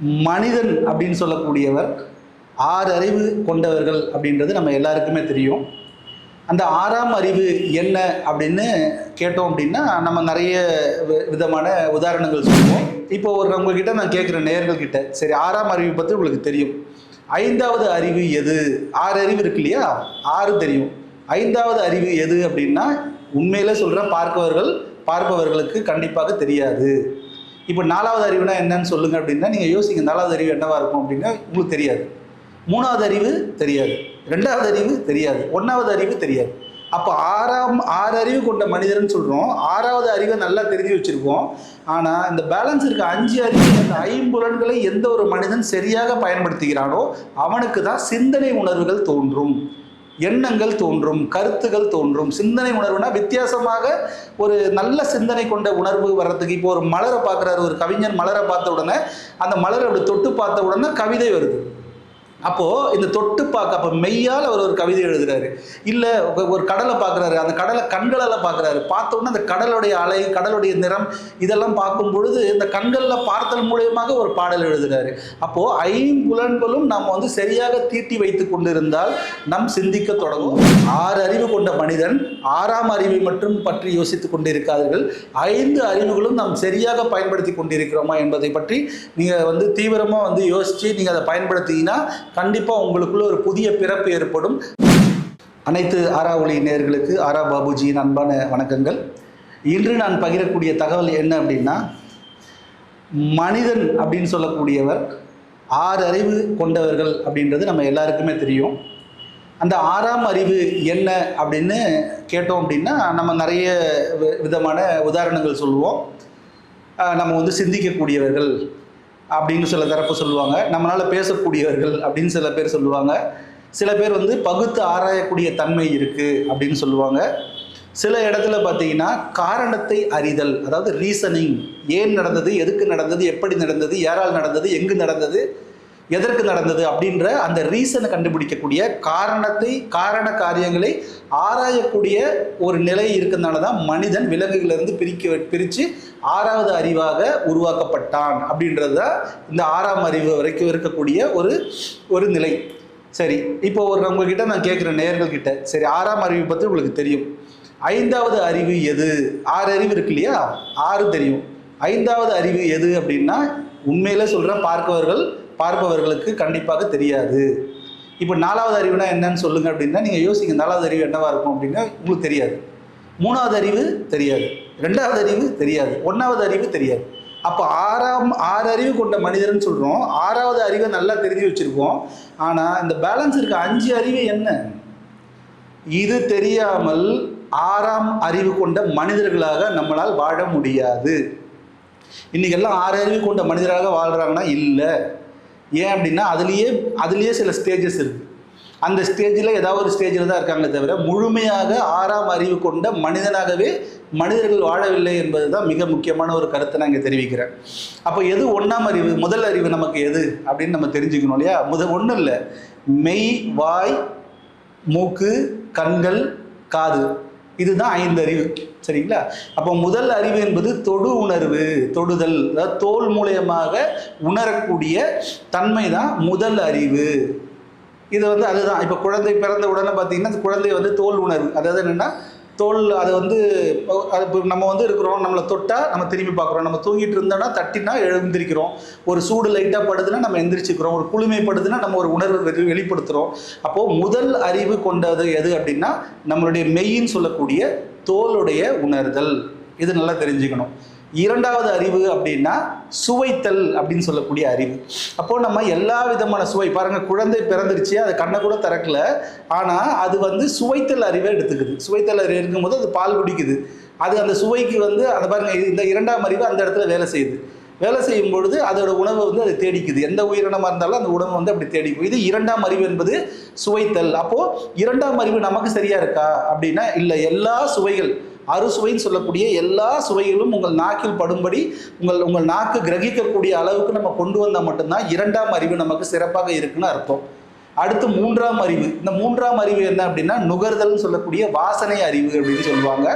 மனிதன் அப்படின்னு சொல்லக்கூடியவர் ஆறு அறிவு கொண்டவர்கள் அப்படின்றது நம்ம எல்லாருக்குமே தெரியும். அந்த ஆறாம் அறிவு என்ன அப்படின்னு கேட்டோம் அப்படின்னா நம்ம நிறைய வி- விதமான உதாரணங்கள் சொல்லுவோம். இப்போ ஒரு உங்ககிட்ட நான் கேட்குறேன் நேர்கள் கிட்ட சரி ஆறாம் அறிவு பற்றி உங்களுக்கு தெரியும். ஐந்தாவது அறிவு எது? ஆறு அறிவு இருக்கு இல்லையா? ஆறு தெரியும். ஐந்தாவது அறிவு எது அப்படின்னா உண்மையில சொல்கிறேன் பார்ப்பவர்கள் பார்ப்பவர்களுக்கு கண்டிப்பாக தெரியாது. இப்போ நாலாவது அறிவுனா என்னன்னு சொல்லுங்க அப்படின்னா நீங்கள் யோசிங்க நாலாவது அறிவு என்னவாக இருக்கும் அப்படின்னா உங்களுக்கு தெரியாது. மூணாவது அறிவு தெரியாது. ரெண்டாவது அறிவு தெரியாது. ஒன்றாவது அறிவு தெரியாது. அப்போ ஆறாம் ஆறு அறிவு கொண்ட மனிதர்னு சொல்கிறோம் ஆறாவது அறிவை நல்லா தெரிஞ்சு வச்சுருக்கோம் ஆனால் இந்த பேலன்ஸ் இருக்க அஞ்சு அறிவு இந்த ஐம்புலன்களை எந்த ஒரு மனிதன் சரியாக பயன்படுத்துகிறானோ அவனுக்கு தான் சிந்தனை உணர்வுகள் தோன்றும். எண்ணங்கள் தோன்றும் கருத்துகள் தோன்றும். சிந்தனை உணர்வுனா வித்தியாசமாக ஒரு நல்ல சிந்தனை கொண்ட உணர்வு வர்றதுக்கு இப்போ ஒரு மலரை பார்க்குறாரு ஒரு கவிஞன் மலரை பார்த்த உடனே அந்த மலரை அப்படி தொட்டு பார்த்த உடனே கவிதை வருது. அப்போது இந்த தொட்டு பார்க்க அப்போ மெய்யால் அவர் ஒரு கவிதை எழுதுகிறாரு இல்லை ஒரு கடலை பார்க்குறாரு. அந்த கடலை கண்களால் பார்க்குறாரு. பார்த்தோன்னே அந்த கடலுடைய அலை கடலுடைய நிறம் இதெல்லாம் பார்க்கும் பொழுது இந்த கண்களில் பார்த்தல் மூலியமாக ஒரு பாடல் எழுதுகிறாரு அப்போது ஐம்புலன்களும் நம்ம வந்து சரியாக தீட்டி வைத்து கொண்டிருந்தால் நம் சிந்திக்க தொடங்கும். ஆறு அறிவு கொண்ட மனிதன் ஆறாம் அறிவை மட்டும் பற்றி யோசித்துக் கொண்டிருக்கார்கள் ஐந்து அறிவுகளும் நாம் சரியாக பயன்படுத்தி கொண்டிருக்கிறோமா என்பதை பற்றி நீங்கள் வந்து தீவிரமாக வந்து யோசித்து நீங்கள் அதை பயன்படுத்திங்கன்னா கண்டிப்பாக உங்களுக்குள்ள ஒரு புதிய பிறப்பு ஏற்படும். அனைத்து ஆரா ஒளி நேர்களுக்கு ஆரா பாபுஜியின் அன்பான வணக்கங்கள். இன்று நான் பகிரக்கூடிய தகவல் என்ன அப்படின்னா மனிதன் அப்படின்னு சொல்லக்கூடியவர் ஆறு அறிவு கொண்டவர்கள் அப்படின்றது நம்ம எல்லாருக்குமே தெரியும். அந்த ஆறாம் அறிவு என்ன அப்படின்னு கேட்டோம் அப்படின்னா நம்ம நிறைய வி- விதமான உதாரணங்கள் சொல்லுவோம். நம்ம வந்து சிந்திக்கக்கூடியவர்கள் அப்படின்னு சில தரப்பு சொல்லுவாங்க. நம்மளால் பேசக்கூடியவர்கள் அப்படின்னு சில பேர் சொல்லுவாங்க. சில பேர் வந்து பகுத்து ஆராயக்கூடிய தன்மை இருக்குது அப்படின்னு சொல்லுவாங்க. சில இடத்துல பார்த்தீங்கன்னா காரணத்தை அறிதல் அதாவது ரீசனிங் ஏன் நடந்தது எதுக்கு நடந்தது எப்படி நடந்தது யாரால் நடந்தது எங்கு நடந்தது எதற்கு நடந்தது அப்படின்ற அந்த ரீசனை கண்டுபிடிக்கக்கூடிய காரணத்தை காரண காரியங்களை ஆராயக்கூடிய ஒரு நிலை இருக்கிறதுனால தான் மனிதன் விலங்குகளிலிருந்து பிரிக்க பிரித்து ஆறாவது அறிவாக உருவாக்கப்பட்டான் அப்படின்றது தான் இந்த ஆறாம் அறிவு வரைக்கும் இருக்கக்கூடிய ஒரு ஒரு நிலை. சரி இப்போ ஒரு உங்ககிட்ட நான் கேட்குறேன் நேர்கள்கிட்ட சரி ஆறாம் அறிவு பற்றி உங்களுக்கு தெரியும். ஐந்தாவது அறிவு எது? ஆறு அறிவு இருக்கு இல்லையா? ஆறு தெரியும். ஐந்தாவது அறிவு எது அப்படின்னா உண்மையில சொல்கிறேன் பார்க்கவர்கள் பார்ப்பவர்களுக்கு கண்டிப்பாக தெரியாது. இப்போ நாலாவது அறிவுனா என்னன்னு சொல்லுங்க அப்படின்னா நீங்கள் யோசிங்க நாலாவது அறிவு என்னவாக இருக்கும் அப்படின்னா உங்களுக்கு தெரியாது. மூணாவது அறிவு தெரியாது. ரெண்டாவது அறிவு தெரியாது. ஒன்றாவது அறிவு தெரியாது. அப்போ ஆறாம் ஆறு அறிவு கொண்ட மனிதர்னு சொல்கிறோம் ஆறாவது அறிவை நல்லா தெரிஞ்சு வச்சுருக்கோம் ஆனால் இந்த பேலன்ஸ் இருக்க அஞ்சு அறிவு என்ன? இது தெரியாமல் ஆறாம் அறிவு கொண்ட மனிதர்களாக நம்மளால் வாழ முடியாது. இன்னைக்கெல்லாம் ஆறு அறிவு கொண்ட மனிதராக வாழ்கிறாங்கன்னா இல்லை. ஏன் அப்படின்னா அதுலேயே அதுலேயே சில ஸ்டேஜஸ் இருக்குது அந்த ஸ்டேஜில் ஏதாவது ஒரு ஸ்டேஜில் தான் இருக்காங்களே தவிர முழுமையாக ஆறாம் அறிவு கொண்ட மனிதனாகவே மனிதர்கள் வாழவில்லை என்பது தான் மிக முக்கியமான ஒரு கருத்தை நான் இங்கே தெரிவிக்கிறேன். அப்போ எது ஒன்றாம் அறிவு முதல் அறிவு நமக்கு எது அப்படின்னு நம்ம தெரிஞ்சுக்கணும் இல்லையா? முத ஒன்றும் இல்லை. மெய் வாய் மூக்கு கண்கள் காது. இதுதான் ஐந்து அறிவு. சரிங்களா? அப்போ முதல் அறிவு என்பது தொடு உணர்வு. தொடுதல் அதாவது தோல் மூலியமாக உணரக்கூடிய தன்மை தான் முதல் அறிவு. இது வந்து அதுதான். இப்போ குழந்தை பிறந்த உடனே பார்த்தீங்கன்னா குழந்தை வந்து தோல் உணர்வு. அதாவது என்னென்னா தோல் அது வந்து அது இப்போ நம்ம வந்து இருக்கிறோம் நம்மளை தொட்டால் நம்ம திரும்பி பார்க்குறோம். நம்ம தூங்கிட்டு இருந்தோம்னா தட்டினா எழுந்திருக்கிறோம். ஒரு சூடு லைட்டாக படுதுன்னா நம்ம எந்திரிச்சுக்கிறோம். ஒரு குளுமைப்படுதுன்னா நம்ம ஒரு உணர்வு வெளி வெளிப்படுத்துகிறோம் அப்போது முதல் அறிவு கொண்டது எது அப்படின்னா நம்மளுடைய மெய்ன்னு சொல்லக்கூடிய தோலுடைய உணர்தல். இது நல்லா தெரிஞ்சுக்கணும். இரண்டாவது அறிவு அப்படின்னா சுவைத்தல் அப்படின்னு சொல்லக்கூடிய அறிவு. அப்போ நம்ம எல்லா விதமான சுவை பாருங்க குழந்தை பிறந்துருச்சு அது கண்ணை கூட திறக்கல. ஆனால் அது வந்து சுவைத்தல் அறிவை எடுத்துக்குது. சுவைத்தல் அறிவு இருக்கும்போது அது பால் குடிக்குது. அது அந்த சுவைக்கு வந்து அந்த பாருங்க இந்த இரண்டாம் அறிவு அந்த இடத்துல வேலை செய்யுது. வேலை செய்யும் பொழுது அதோட உணவை வந்து அது தேடிக்குது. எந்த உயிரினமாக இருந்தாலும் அந்த உணவு வந்து அப்படி தேடிக்கும். இது இரண்டாம் அறிவு என்பது சுவைத்தல். அப்போது இரண்டாம் அறிவு நமக்கு சரியா இருக்கா அப்படின்னா இல்லை. எல்லா சுவைகள் அறுசுவைன்னு சொல்லக்கூடிய எல்லா சுவைகளும் உங்கள் நாக்கில் படும்படி உங்கள் உங்கள் நாக்கு கிரகிக்கக்கூடிய அளவுக்கு நம்ம கொண்டு வந்தால் மட்டும்தான் இரண்டாம் அறிவு நமக்கு சிறப்பாக இருக்குன்னு அர்த்தம். அடுத்து மூன்றாம் அறிவு. இந்த மூன்றாம் அறிவு என்ன அப்படின்னா நுகர்தல்னு சொல்லக்கூடிய வாசனை அறிவு அப்படின்னு சொல்லுவாங்க.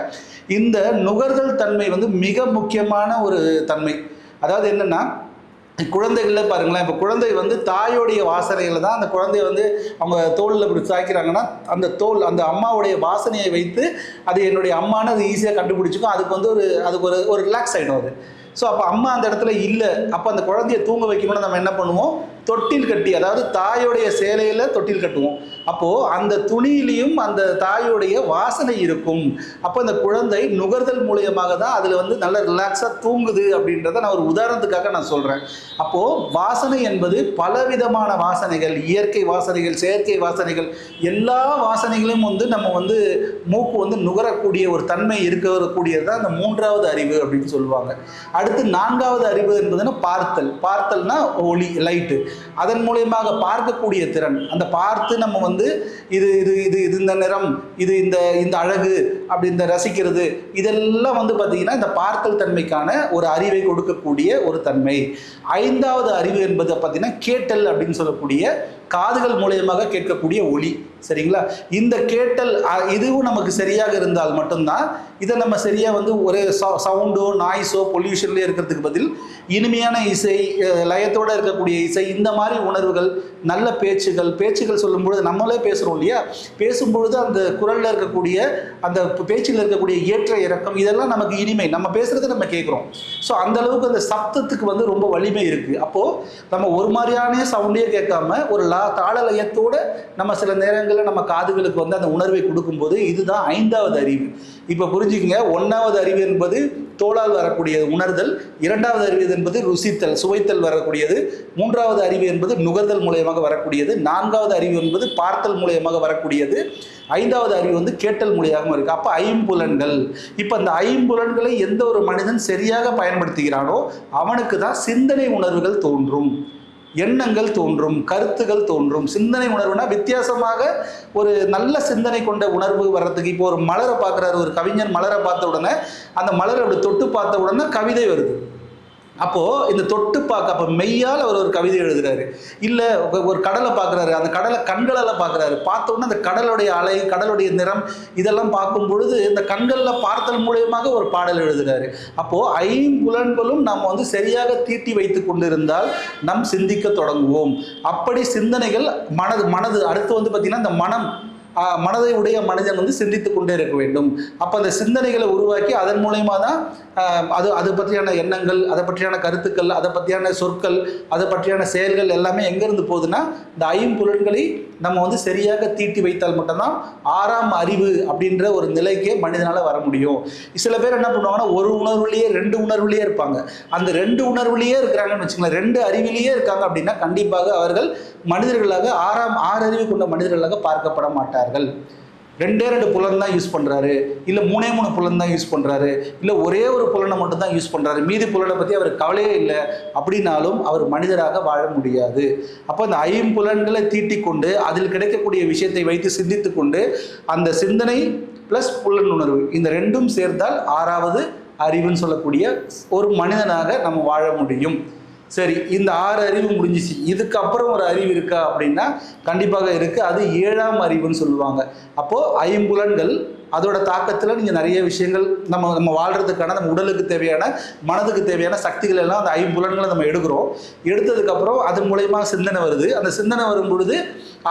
இந்த நுகர்தல் தன்மை வந்து மிக முக்கியமான ஒரு தன்மை. அதாவது என்னன்னா குழந்தைகள பாருங்களேன் இப்போ குழந்தை வந்து தாயோடைய வாசனையில் தான் அந்த குழந்தைய வந்து அவங்க தோலில் இப்படி சாய்க்கிறாங்கன்னா அந்த தோல் அந்த அம்மாவுடைய வாசனையை வைத்து அது என்னுடைய அம்மானு அது ஈஸியாக கண்டுபிடிச்சிக்கும். அதுக்கு வந்து ஒரு அதுக்கு ஒரு ஒரு ரிலாக்ஸ் ஆகிடும் அது. ஸோ அப்போ அம்மா அந்த இடத்துல இல்லை. அப்போ அந்த குழந்தைய தூங்க வைக்கணும்னு நம்ம என்ன பண்ணுவோம்? தொட்டில் கட்டி அதாவது தாயோடைய சேலையில் தொட்டில் கட்டுவோம். அப்போது அந்த துணியிலையும் அந்த தாயோடைய வாசனை இருக்கும். அப்போ அந்த குழந்தை நுகர்தல் மூலியமாக தான் அதில் வந்து நல்ல ரிலாக்ஸாக தூங்குது அப்படின்றத நான் ஒரு உதாரணத்துக்காக நான் சொல்கிறேன் அப்போது வாசனை என்பது பலவிதமான வாசனைகள் இயற்கை வாசனைகள் செயற்கை வாசனைகள் எல்லா வாசனைகளும் வந்து நம்ம வந்து மூக்கு வந்து நுகரக்கூடிய ஒரு தன்மை இருக்கக்கூடியது தான் அந்த மூன்றாவது அறிவு அப்படின்னு சொல்லுவாங்க. அடுத்து நான்காவது அறிவு என்பதுன்னா பார்த்தல். பார்த்தல்னா ஒளி லைட்டு அதன் மூலியமாக பார்க்கக்கூடிய திறன். அந்த பார்த்து நம்ம வந்து இது இது இது இது இந்த நிறம் இது இந்த இந்த அழகு அப்படி இந்த ரசிக்கிறது இதெல்லாம் வந்து பார்த்தீங்கன்னா இந்த பார்த்தல் தன்மைக்கான ஒரு அறிவை கொடுக்கக்கூடிய ஒரு தன்மை. ஐந்தாவது அறிவு என்பது பார்த்தீங்கன்னா கேட்டல் அப்படின்னு சொல்லக்கூடிய காதுகள் மூலியமாக கேட்கக்கூடிய ஒளி சரிங்களா? இந்த கேட்டல் இதுவும் நமக்கு சரியாக இருந்தால் மட்டும்தான் இதை நம்ம சரியாக வந்து ஒரு சவுண்டோ நாய்ஸோ பொல்யூஷன்லேயே இருக்கிறதுக்கு பதில் இனிமையான இசை லயத்தோடு இருக்கக்கூடிய இசை இந்த மாதிரி உணர்வுகள் நல்ல பேச்சுகள் பேச்சுகள் சொல்லும்பொழுது நம்மளே பேசுகிறோம் இல்லையா? பேசும்பொழுது அந்த குரலில் இருக்கக்கூடிய அந்த பேச்சில் இருக்கக்கூடிய ஏற்ற இறக்கம் இதெல்லாம் நமக்கு இனிமை. நம்ம பேசுகிறத நம்ம கேட்குறோம். ஸோ அந்த அளவுக்கு அந்த சப்தத்துக்கு வந்து ரொம்ப வலிமை இருக்குது அப்போது நம்ம ஒரு மாதிரியான சவுண்டே கேட்காம ஒரு ல தா தாளலயத்தோடு நம்ம சில நேரங்களில் நம்ம காதுகளுக்கு வந்து அந்த உணர்வை கொடுக்கும்போது இதுதான் ஐந்தாவது அறிவு. இப்போ புரிஞ்சுக்கங்க ஒன்றாவது அறிவு என்பது தோளால் வரக்கூடிய உணர்தல் இரண்டாவது அறிவு என்பது ருசித்தல் சுவைத்தல் வரக்கூடியது மூன்றாவது அறிவு என்பது நுகர்தல் மூலியமாக வரக்கூடியது நான்காவது அறிவு என்பது பார்த்தல் மூலியமாக வரக்கூடியது ஐந்தாவது அறிவு வந்து கேட்டல் மூலியமாக இருக்குது அப்போ ஐம்புலன்கள். இப்போ அந்த ஐம்புலன்களை எந்த ஒரு மனிதன் சரியாக பயன்படுத்துகிறானோ அவனுக்கு தான் சிந்தனை உணர்வுகள் தோன்றும். எண்ணங்கள் தோன்றும் கருத்துகள் தோன்றும். சிந்தனை உணர்வுனா வித்தியாசமாக ஒரு நல்ல சிந்தனை கொண்ட உணர்வு வர்றதுக்கு இப்போ ஒரு மலரை பார்க்குறாரு ஒரு கவிஞன் மலரை பார்த்த உடனே அந்த மலரை அப்படி தொட்டு பார்த்த உடனே கவிதை வருது. அப்போது இந்த தொட்டு பார்க்க அப்போ மெய்யால் அவர் ஒரு கவிதை எழுதுறாரு. இல்லை ஒரு கடலை பார்க்குறாரு. அந்த கடலை கண்களால் பார்க்குறாரு. பார்த்த அந்த கடலுடைய அலை கடலுடைய நிறம் இதெல்லாம் பார்க்கும் பொழுது இந்த கண்களில் பார்த்தல் மூலியமாக ஒரு பாடல் எழுதுறாரு. அப்போது ஐம்புலன்களும் நாம் வந்து சரியாக தீட்டி வைத்து கொண்டிருந்தால் நம் சிந்திக்க தொடங்குவோம். அப்படி சிந்தனைகள் மனது மனது அடுத்து வந்து பார்த்திங்கன்னா இந்த மனம் மனதை உடைய மனிதன் வந்து சிந்தித்து கொண்டே இருக்க வேண்டும். அப்போ அந்த சிந்தனைகளை உருவாக்கி அதன் மூலயமா தான் அது அது பற்றியான எண்ணங்கள் அதை பற்றியான கருத்துக்கள் அதை பற்றியான சொற்கள் அதை பற்றியான செயல்கள் எல்லாமே எங்கேருந்து போகுதுன்னா இந்த ஐம்பொருள்களை நம்ம வந்து சரியாக தீட்டி வைத்தால் மட்டும்தான் ஆறாம் அறிவு அப்படின்ற ஒரு நிலைக்கே மனிதனால் வர முடியும். சில பேர் என்ன பண்ணுவாங்கன்னா ஒரு உணர்வுலேயே ரெண்டு உணர்வுலேயே இருப்பாங்க. அந்த ரெண்டு உணர்வுலேயே இருக்கிறாங்கன்னு வச்சுங்களேன் ரெண்டு அறிவிலேயே இருக்காங்க அப்படின்னா கண்டிப்பாக அவர்கள் மனிதர்களாக ஆறாம் ஆறு அறிவு கொண்ட மனிதர்களாக பார்க்கப்பட மாட்டார்கள். ரெண்டே ரெண்டு புலன் தான் யூஸ் பண்ணுறாரு இல்லை மூணே மூணு புலன் தான் யூஸ் பண்ணுறாரு இல்லை ஒரே ஒரு புலனை மட்டும் தான் யூஸ் பண்ணுறாரு மீதி புலனை பற்றி அவர் கவலையே இல்லை. அப்படின்னாலும் அவர் மனிதராக வாழ முடியாது. அப்போ அந்த ஐம்புலன்களை தீட்டிக் கொண்டு அதில் கிடைக்கக்கூடிய விஷயத்தை வைத்து சிந்தித்து கொண்டு அந்த சிந்தனை ப்ளஸ் புலன் உணர்வு இந்த ரெண்டும் சேர்ந்தால் ஆறாவது அறிவுன்னு சொல்லக்கூடிய ஒரு மனிதனாக நம்ம வாழ முடியும். சரி இந்த ஆறு அறிவு முடிஞ்சிச்சு. இதுக்கப்புறம் ஒரு அறிவு இருக்கா அப்படின்னா கண்டிப்பாக இருக்குது அது ஏழாம் அறிவுன்னு சொல்லுவாங்க. அப்போது ஐம்புலன்கள் அதோட தாக்கத்தில் நீங்கள் நிறைய விஷயங்கள் நம்ம நம்ம வாழ்கிறதுக்கான நம்ம உடலுக்கு தேவையான மனதுக்கு தேவையான சக்திகள் எல்லாம் அந்த ஐம்புலன்களை நம்ம எடுக்கிறோம். எடுத்ததுக்கப்புறம் அது மூலயமா சிந்தனை வருது. அந்த சிந்தனை வரும் பொழுது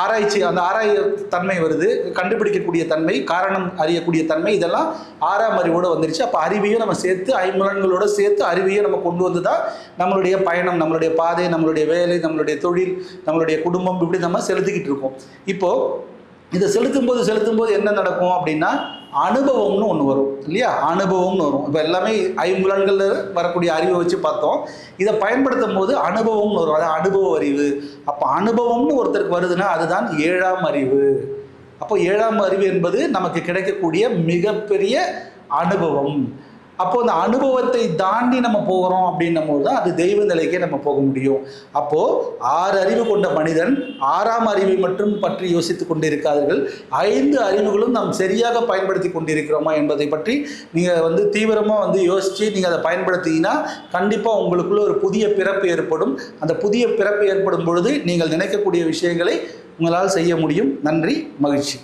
ஆராய்ச்சி அந்த ஆராய தன்மை வருது. கண்டுபிடிக்கக்கூடிய தன்மை காரணம் அறியக்கூடிய தன்மை இதெல்லாம் ஆறாம் அறிவோடு வந்துருச்சு. அப்போ அறிவையும் நம்ம சேர்த்து ஐம்புலன்களோடு சேர்த்து அறிவையும் நம்ம கொண்டு வந்து தான் நம்மளுடைய பயணம் நம்மளுடைய பாதை நம்மளுடைய வேலை நம்மளுடைய தொழில் நம்மளுடைய குடும்பம் இப்படி நம்ம செலுத்திக்கிட்டு இருக்கோம். இப்போது இதை செலுத்தும் போது செலுத்தும் போது என்ன நடக்கும் அப்படின்னா அனுபவம்னு ஒன்று வரும் இல்லையா? அனுபவம்னு வரும். இப்போ எல்லாமே ஐம்புலன்களில் வரக்கூடிய அறிவை வச்சு பார்த்தோம். இதை பயன்படுத்தும் போது அனுபவம்னு வரும். அதான் அனுபவ அறிவு. அப்போ அனுபவம்னு ஒருத்தருக்கு வருதுன்னா அதுதான் ஏழாம் அறிவு. அப்போ ஏழாம் அறிவு என்பது நமக்கு கிடைக்கக்கூடிய மிகப்பெரிய அனுபவம். அப்போ அந்த அனுபவத்தை தாண்டி நம்ம போகிறோம் அப்படின்னும் போது தான் அது தெய்வ நிலைக்கே நம்ம போக முடியும். அப்போ ஆறு அறிவு கொண்ட மனிதன் ஆறாம் அறிவை மட்டும் பற்றி யோசித்துக் கொண்டிருக்காதீர்கள். ஐந்து அறிவுகளும் நாம் சரியாக பயன்படுத்தி கொண்டிருக்கிறோமா என்பதை பற்றி நீங்கள் வந்து தீவிரமாக வந்து யோசித்து நீங்கள் அதை பயன்படுத்திங்கன்னா கண்டிப்பாக உங்களுக்குள்ள ஒரு புதிய பிறப்பு ஏற்படும். அந்த புதிய பிறப்பு ஏற்படும் பொழுது நீங்கள் நினைக்கக்கூடிய விஷயங்களை உங்களால் செய்ய முடியும். நன்றி மகிழ்ச்சி.